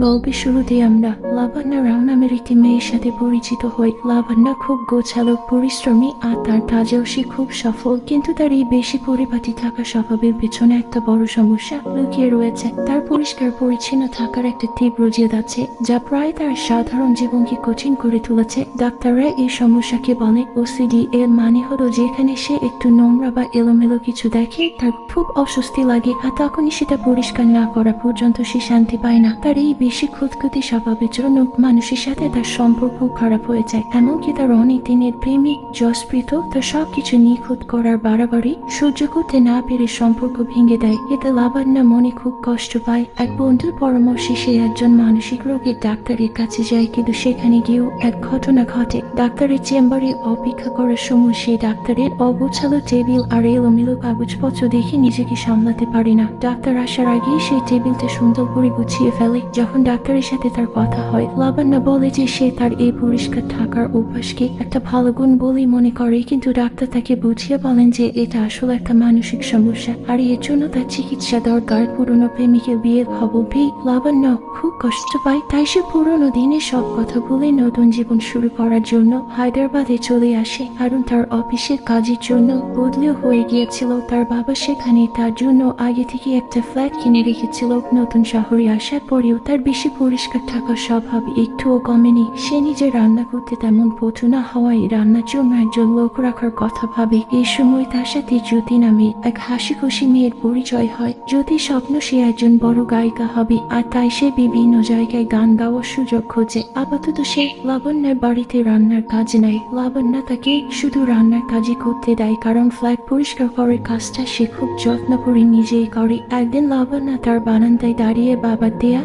গল্পের শুরুতে আমরা লাবণ্য রাও নামের একটি মেয়ের সাথে পরিচিত হই। লাবণ্য খুব গোছালো, পরিশ্রমী আর তার কাজেও সে খুব সফল। কিন্তু তার এই বেশি পরিপাটি থাকা স্বভাবের পেছনে একটা বড় সমস্যা লুকিয়ে রয়েছে। তার পরিষ্কার পরিচ্ছন্ন থাকার একটা তীব্র জেদ আছে, যা প্রায় তার সাধারণ জীবনকে কঠিন করে তুলেছে। ডাক্তাররা এই সমস্যাকে বলে ওসিডি এর মানে হলো যেখানে সে একটু নোংরা বা এলোমেলো কিছু দেখে, তার খুব অস্বস্তি লাগে আর তখনই সেটা পরিষ্কার না করা পর্যন্ত সে শান্তি পায় না। তার এই বেশি খুঁতখুতি স্বভাবের জন্য মানুষের সাথে তার সম্পর্ক খারাপ হয়ে যায়। এমনকি তার অনেক দিনের প্রেমিক জসপ্রীত তার সবকিছু নিখুঁত করার বাড়াবাড়ি সহ্য করতে না পেরে সম্পর্ক ভেঙে দেয়। এতে লাবণ্য মনে খুব কষ্ট পায়। এক বন্ধুর পরামর্শে সে একজন মানসিক রোগীর ডাক্তারের কাছে যায়, কিন্তু সেখানে গিয়েও এক ঘটনা ঘটে। ডাক্তারের চেম্বারে অপেক্ষা করার সময় সেই ডাক্তারের অগোছালো টেবিল আর এলোমেলো কাগজপত্র দেখে নিজেকে সামলাতে পারে না। ডাক্তার আসার আগেই সেই টেবিলটা সুন্দর করে গুছিয়ে ফেলে, যখন ডাক্তারের সাথে তার কথা হয়, লাবণ্য বলে যে সে তার এই পরিষ্কার থাকার অভ্যাসকে একটা ভালো গুণ বলেই মনে করে, কিন্তু ডাক্তার তাকে বুঝিয়ে বলেন যে এটা আসলে একটা মানসিক সমস্যা, আর এর জন্য তার চিকিৎসা দরকার। পুরনো প্রেমিকের বিয়ের পেয়ে লাবণ্য খুব কষ্ট পায়, তাই সে পুরনো দিনের সব কথা ভুলে নতুন জীবন শুরু করার জন্য হায়দ্রাবাদে চলে আসে, কারণ তার অফিসের কাজের জন্য বদলিও হয়ে গিয়েছিল। তার বাবা সেখানে তার জন্য আগে থেকে একটা ফ্ল্যাট কিনে রেখেছিল। নতুন শহরে আসার পরেও তার বেশি পরিষ্কার থাকার স্বভাব একটুও কমেনি। সে নিজে রান্না করতে তেমন পটু না হওয়ায় রান্নার জন্য একজন লোক রাখার কথা ভাবে। এই সময় তার সাথে জ্যোতি নামে এক হাসি খুশি মেয়ের পরিচয় হয়। জ্যোতি স্বপ্ন সে একজন বড় গায়িকা হবে, আর তাই সে বিভিন্ন জায়গায় গান গাওয়ার সুযোগ খোঁজে। আপাতত সে লাবণ্যের বাড়িতে রান্নার কাজ নেয়। লাবণ্য তাকে শুধু রান্নার কাজই করতে দেয়, কারণ ফ্ল্যাট পরিষ্কার করার কাজটা সে খুব যত্ন করে নিজেই করে। একদিন লাবণ্য তার বারান্দায় দাঁড়িয়ে বাবার দেয়া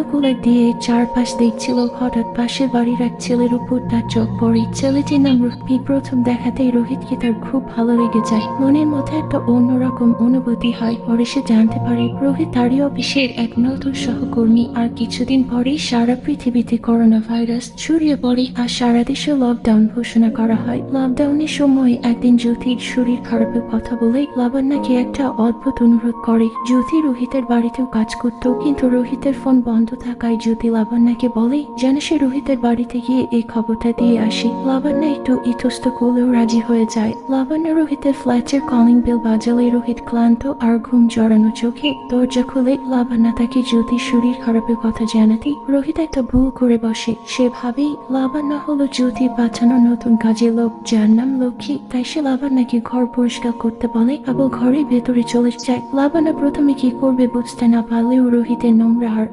বাইনোকুলার দিয়ে চারপাশ দেখছিল হঠাৎ পাশের বাড়ির এক ছেলের উপর তার চোখ পড়ে। ছেলেটির নাম রুফি প্রথম দেখাতেই রোহিতকে তার খুব ভালো লেগে যায়। মনের মধ্যে একটা অন্যরকম অনুভূতি হয়, পরে সে জানতে পারে রোহিত তারই অফিসের এক নতুন সহকর্মী। আর কিছুদিন পরেই সারা পৃথিবীতে করোনা ভাইরাস ছড়িয়ে পড়ে আর সারা দেশে লকডাউন ঘোষণা করা হয়। লকডাউনের সময় একদিন জ্যোতির শরীর খারাপের কথা বলে লাবণ্যকে একটা অদ্ভুত অনুরোধ করে। জ্যোতি রোহিতের বাড়িতেও কাজ করত, কিন্তু রোহিতের ফোন বন্ধ থাকায় জ্যোতি লাবণ্যকে বলে যেন সে রোহিতের বাড়িতে গিয়ে এই খবরটা দিয়ে আসে। লাবণ্য একটু ইতস্ত করলেও রাজি হয়ে যায়। লাবণ্য রোহিতের ফ্ল্যাটের কলিং বেল বাজালে রোহিত ক্লান্ত আর ঘুম জড়ানো চোখে দরজা খুলে লাবণ্য তাকে জ্যোতির শরীর খারাপের কথা জানাতে রোহিত একটা ভুল করে বসে। সে ভাবেই লাবণ্য হলো জ্যোতি বাঁচানো নতুন কাজের লোক, যার নাম লক্ষ্মী। তাই সে লাবণ্যকে ঘর পরিষ্কার করতে বলে এবং ঘরের ভেতরে চলে যায়। লাবণ্য প্রথমে কি করবে বুঝতে না পারলেও রোহিতের নোংরা আর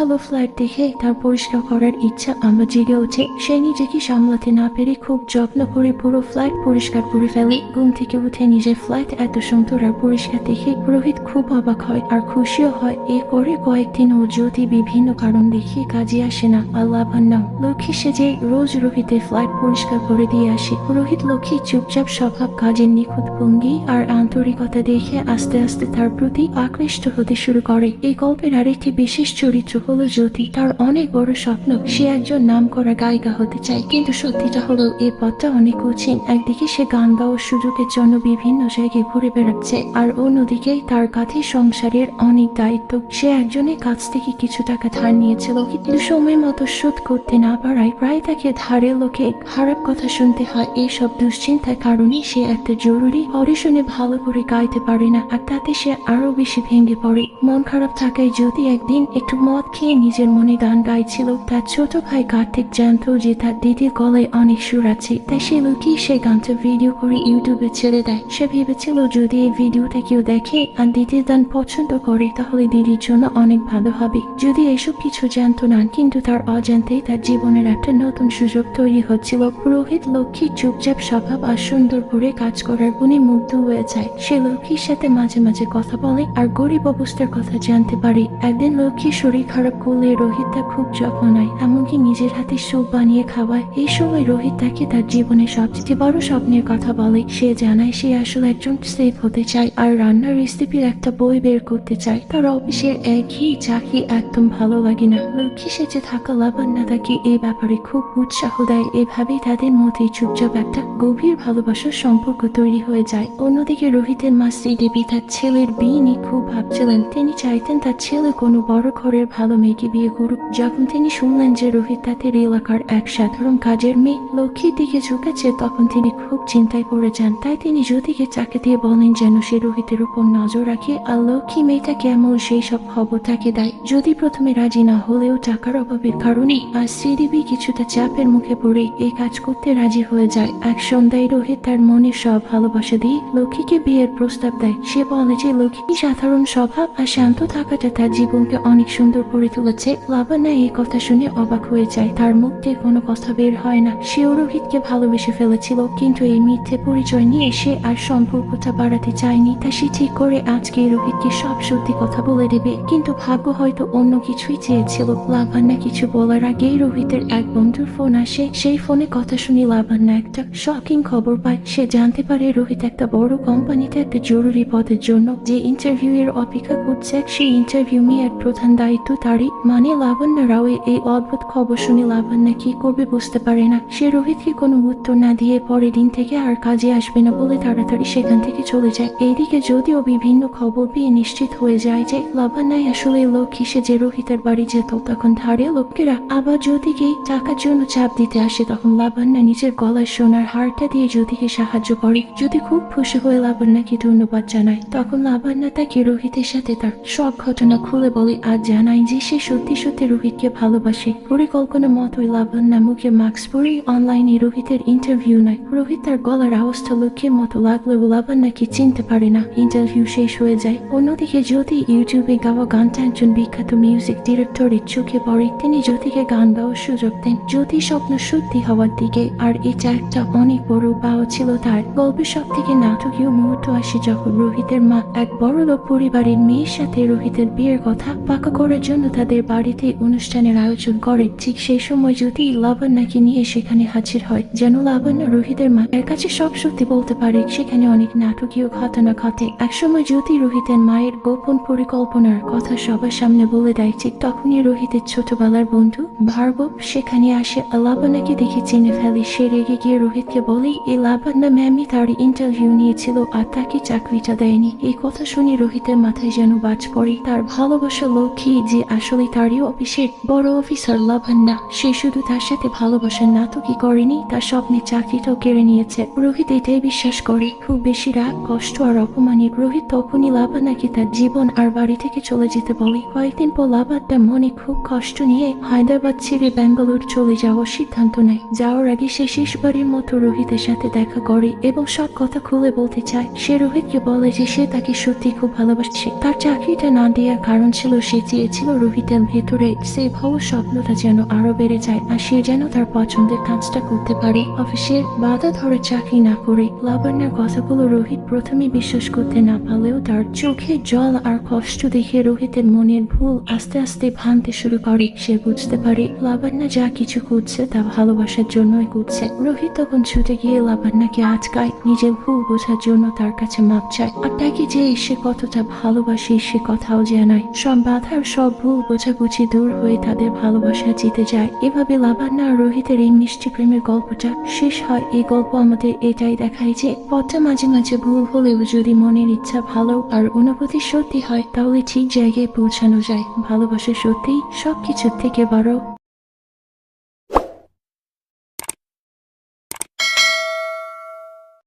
অগোছালো ফ্ল্যাট দেখে তার পরিষ্কার করার ইচ্ছা আমরা জেগে ওঠে সে নিজেকে সামলাতে না পেরে খুব যত্ন করে পুরো ফ্ল্যাট পরিষ্কার করে ফেলে। ঘুম থেকে উঠে নিজের ফ্ল্যাট এত সুন্দর আর পরিষ্কার দেখে রোহিত খুব অবাক হয় আর খুশিও হয়। এ করে কয়েকদিন ও জ্যোতি বিভিন্ন কারণ দেখিয়ে কাজে আসে না, আল্লাহ ভান্না লক্ষ্মী যে রোজ রোহিতের ফ্ল্যাট পরিষ্কার করে দিয়ে আসে। রোহিত লক্ষ্মী চুপচাপ স্বভাব কাজের নিখুঁত ভঙ্গি আর আন্তরিকতা দেখে আস্তে আস্তে তার প্রতি আকৃষ্ট হতে শুরু করে। এই গল্পের আরেকটি বিশেষ চরিত্র হলো জ্যোতি। তার অনেক বড় স্বপ্ন সে একজন নাম করা গায়িকা হতে চায়। কিন্তু সত্যিটা হলো এই পথটা অনেক কঠিন। একদিকে সে গান গাওয়ার সুযোগের জন্য বিভিন্ন জায়গায় ঘুরে বেড়াচ্ছে আর অন্যদিকে তার কাছে সংসারের অনেক দায়িত্ব। সে একজনের কাছ থেকে কিছু টাকা ধার নিয়েছিল কিন্তু সময় মতো শোধ করতে না পারায় প্রায় তাকে ধারের লোকে খারাপ কথা শুনতে হয় এইসব দুশ্চিন্তার কারণে সে একটা জরুরি অডিশনে ভালো করে গাইতে পারে না, আর তাতে সে আরও বেশি ভেঙে পড়ে। মন খারাপ থাকায় যদি একদিন একটু মদ খেয়ে নিজের মনে গান গাইছিল, তার ছোট ভাই কার্তিক জানতো যে তার দিদির গলায় অনেক সুর আছে। তাই সে লুকিয়ে সেই গানটা ভিডিও করে ইউটিউবে ছেড়ে দেয়। সে ভেবেছিল, যদি এই ভিডিওটা কেউ দেখে আর দিদির গান পছন্দ করে, তাহলে দিদির জন্য অনেক ভালো হবে। যদি এসব কিছু জানতো না, কিন্তু তার অজান্তেই তার জীবনের একটা নতুন সুযোগ তৈরি হচ্ছিল। পুরোহিত লক্ষ্মী চুপচাপ স্বভাব আর সুন্দর করে কাজ করার গুণে মুগ্ধ হয়ে যায়। সে লক্ষ্মীর সাথে মাঝে মাঝে কথা বলে আর গরিব অবস্থার কথা জানতে পারে। একদিন লক্ষ্মীর শরীর খারাপ করলে রোহিত তা খুব যত্ন নেয়, এমনকি নিজের হাতে স্যুপ বানিয়ে খাওয়ায়। এই সময় রোহিত তাকে তার জীবনে সবচেয়ে বড় স্বপ্নের কথা বলে। সে জানায় সে আসলে একজন সেফ হতে চায় আর রান্নার রেসিপির একটা বই বের করতে চায়। তার অফিসের একই চাকরি একদম ভালো লাগে না। লক্ষ্মী সেজে থাকা লাবণ্য তাকে এই ব্যাপারে খুব উৎসাহ দেয়। এভাবেই তাদের মধ্যে চুপচাপ একটা গভীর ভালোবাসার সম্পর্ক তৈরি হয়ে যায়। অন্যদিকে রোহিতের মা শ্রীদেবী তার ছেলের বিয়ে নিয়ে খুব ভাবছিলেন। তিনি চাইতেন তার ছেলে কোনো বড় ঘরের ভালো মেয়েকে বিয়ে করুক। যখন তিনি শুনলেন যে রোহিত তাদের এলাকার এক সাধারণ কাজের মেয়ে লক্ষ্মীর দিকে ঝুঁকেছে, তখন তিনি খুব চিন্তায় পড়ে যান। তাই তিনি জ্যোতিকে চাকে দিয়ে বলেন যেন সে রোহিতের উপর নজর রাখে আর লক্ষ্মী মেয়েটা কেমন সেই সব খবর তাকে দেয়। যদি প্রথমে রাজি না হলেও টাকার অভাবের কারণে আর শ্রীদেবী কিছুটা চাপের মুখে পড়ে এই কাজ করতে রাজি হয়ে যায়। এক সন্ধ্যায় রোহিত তার মনে সব ভালোবাসা দিয়ে লক্ষ্মীকে বিয়ের প্রস্তাব দেয়। সে বলে যে লক্ষ্মী সাধারণ স্বভাব আর শান্ত থাকাটা তার জীবনকে অনেক সুন্দর করে তুলেছে। লাবানা এই কথা শুনে অবাক হয়ে যায়। তার মুখ দিয়ে কোনো কথা বের হয় না। সেও রোহিতকে ভালোবেসে ফেলেছিল, কিন্তু এই মিথ্যে পরিচয় নিয়ে সে আর সম্পর্কটা বাড়াতে চায়নি। তা সে ঠিক করে আজকে রোহিতকে সব সত্যি কথা বলে দেবে। কিন্তু ভাগ্য হয়তো অন্য কিছুই চেয়েছিল। লাভান্না কিছু বলার আগেই রোহিতের এক বন্ধুর ফোন আসে। সেই ফোনে কথা শুনে লাভান্না একটা শকিং খবর পায়। সে জানতে পারে রোহিত একটা বড় কোম্পানিতে একটা জরুরি পদের জন্য যে ইন্টারভিউ এর অপেক্ষা করছে সেই ইন্টারভিউ মেয়ের প্রধান দায়িত্ব তারই। মানে লাবণ্য রাও এই অদ্ভুত খবর শুনে লাবণ্য কি করবে বুঝতে পারে না। সে রোহিতকে কোনো উত্তর না দিয়ে পরের দিন থেকে আর কাজে আসবে না বলে তাড়াতাড়ি সেখান থেকে চলে যায়। এইদিকে যদিও বিভিন্ন খবর পেয়ে নিশ্চিত হয়ে যায় যে লাবণ্যাই আসলে লক্ষ্মী সে যে রোহিতের বাড়ি যেত, তখন ধারে লোকেরা আবার যদি জ্যোতিকে টাকার জন্য চাপ দিতে আসে, তখন লাবণ্য নিজের গলায় সোনার হারটা দিয়ে জ্যোতিকে সাহায্য করে। যদি খুব খুশি হয়ে লাবণ্যকে ধন্যবাদ জানায়, তখন লাবণ্য তাকে রোহিতের সাথে তার সব ঘটনা খুলে বলে, আর জানায় যে সে সত্যি সত্যি রোহিতকে ভালোবাসে। পরিকল্পনা মতোই লাবণ্য মুখে মাস্ক পরে অনলাইনে রোহিতের ইন্টারভিউ নেয়। রোহিত তার গলার আওয়াজটা লক্ষ্যের মতো লাগলেও লাবণ্যকে চিনতে পারে না। ইন্টারভিউ শেষ হয়ে যায়। অন্যদিকে জ্যোতি ইউটিউবে গাওয়া গানটা একজন বিখ্যাত মিউজিক ডিরেক্টরের চোখে পড়ে। তিনি জ্যোতিকে গান গাওয়ার সুযোগ দেন। জ্যোতি স্বপ্ন সত্যি হওয়ার দিকে, আর এটা একটা অনেক বড় পাওয়া ছিল তার। গল্পের সব থেকে নাটকীয় মুহূর্ত আসে যখন রোহিতের মা এক বড় লোক পরিবারের সাথে রোহিতের বিয়ের কথা পাকা করার জন্য তাদের বাড়িতে অনুষ্ঠানের আয়োজন করে। ঠিক সেই সময় যদি লাবণ্যাকে নিয়ে সেখানে হাজির হয়, যেন লাবণ্য রোহিতের মা মায়ের কাছে সব সত্যি বলতে পারে। সেখানে অনেক নাটকীয় ঘটনা ঘটে। একসময় জ্যোতি রোহিতের মায়ের গোপন পরিকল্পনার কথা সবার সামনে বলে দেয়, ঠিক তখনই রোহিতের ছোটবেলার বন্ধু ভার্গব সেখানে আসে। লাবণ্যকে দেখে চিনে ফেলে। সে রেগে গিয়ে রোহিতকে বলে, এই লাবণ্য ম্যামই তার ইন্টারভিউ নিয়েছিল আর তাকে চাকরিটা দেয়নি। এই কথা শুনে রোহিতের মাথায় যেন বাজ পড়ে তার ভালোবাসা লক্ষ্মী যে আসলে তারই অফিসের বড় অফিসার লাবণ্যা। সে শুধু তার সাথে ভালোবাসার নাটকই করেনি, তার স্বপ্নে চাকরিটাও কেড়ে নিয়েছে। রোহিত এটাই বিশ্বাস করে। খুব বেশি রাগ, কষ্ট আর অপমানে রোহিত তখনই লাবণ্যাকে তার জীবন আর বাড়ি থেকে চলে যেতে বলে। কয়েকদিন পর লাবাদটা মনে খুব কষ্ট নিয়ে হায়দ্রাবাদ ছেড়ে ব্যাঙ্গালোর চলে যাওয়ার সিদ্ধান্ত নেয়। যাওয়ার আগে সে শেষবারের মতো রোহিতের সাথে দেখা করে এবং সব কথা খুলে বলতে চায়। সে রোহিতকে বলে যে সে তাকে সত্যি খুব ভালোবাসছে তার চাকরিটা না দেওয়ার কারণ ছিল, সে চেয়েছিল রোহিতের ভেতরে সেই ভব স্বপ্নটা যেন আরও বেড়ে যায় আর সে যেন তার পছন্দের কাজটা করতে পারে। অফিসের বাধা ধরে চাকরি না করে লাবণ্যের কথাগুলো রোহিত প্রথমে বিশ্বাস করতে না পারলেও তার চোখে জল আর কষ্ট দেখে রোহিতের মনের ভুল আস্তে আস্তে ভাঙতে শুরু করে। সে বুঝতে পারে লাবণ্য যা কিছু করছে তা ভালোবাসার জন্যই করছে। রোহিত তখন ছুটে গিয়ে লাবণ্যকে আজকায় নিজের ভুল বোঝার জন্য তার কাছে মাপ চায়। আর তাকে যে সে কতটা ভালোবাসে সে কথাও জানায় সব বাধার সব ভুল বোঝাবুঝি দূর হয়ে তাদের ভালোবাসা জিতে যায়। এভাবে লাভান্না আর রোহিতের এই মিষ্টি প্রেমের গল্পটা শেষ হয়। এই গল্প আমাদের এটাই দেখায় যে, পথটা মাঝে মাঝে ভুল হলেও যদি মনের ইচ্ছা ভালো আর অনুভূতি সত্যি হয়, তাহলে ঠিক জায়গায় পৌঁছানো যায়। ভালোবাসা সত্যি সবকিছুর থেকে বড়।